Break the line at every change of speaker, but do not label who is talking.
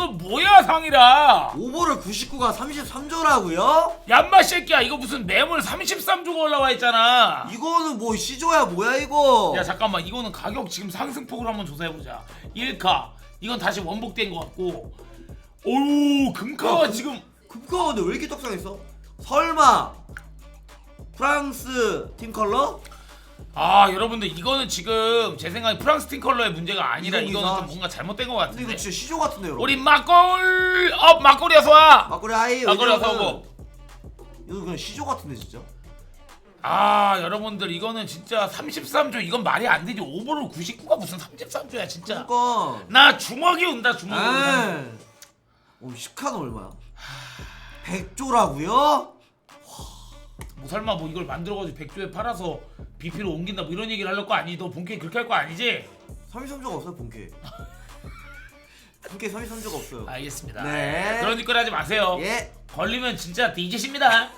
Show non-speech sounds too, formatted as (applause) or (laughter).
이거 뭐야 상이라
오버를 99가 33조라고요?
얌마 새끼야 이거 무슨 매물 33조가 올라와 있잖아
이거는 뭐 시조야 뭐야 이거?
야 잠깐만 이거는 가격 지금 상승폭을 한번 조사해보자 1카 이건 다시 원복된 것 같고 오우 금카가
야, 금-
지금
금카가 근데 왜 이렇게 떡상했어? 설마 프랑스 팀 컬러?
아 여러분들 이거는 지금 제 생각에 프랑스 팀 컬러의 문제가 아니라
이거
이거는
이상.
좀 뭔가 잘못된 것
근데
같은데
이거 진짜 시조 같은데 여러분.
우리 막골 업 막골이 어서 와
막걸리 아이
막걸리 어서
왜냐면은
오고
이거 그냥 시조 같은데 진짜.
아 여러분들 이거는 진짜 33조 이건 말이 안 되지 오버를 99가 무슨 33조야 진짜
그러니까.
나 주먹이 온다 주먹이 온다
에. 어, 시카는 얼마야? 100조라고요?
뭐 설마 뭐 이걸 만들어가지고 100조에 팔아서 BP로 옮긴다 뭐 이런 얘기를 할거 아니지 너 본캐 그렇게 할 거 아니지?
33조가 없어요, 본캐. (laughs) 본캐 33조가 없어요.
알겠습니다
네.
그런 짓거리 하지 마세요
예.
걸리면 진짜 뒤지십니다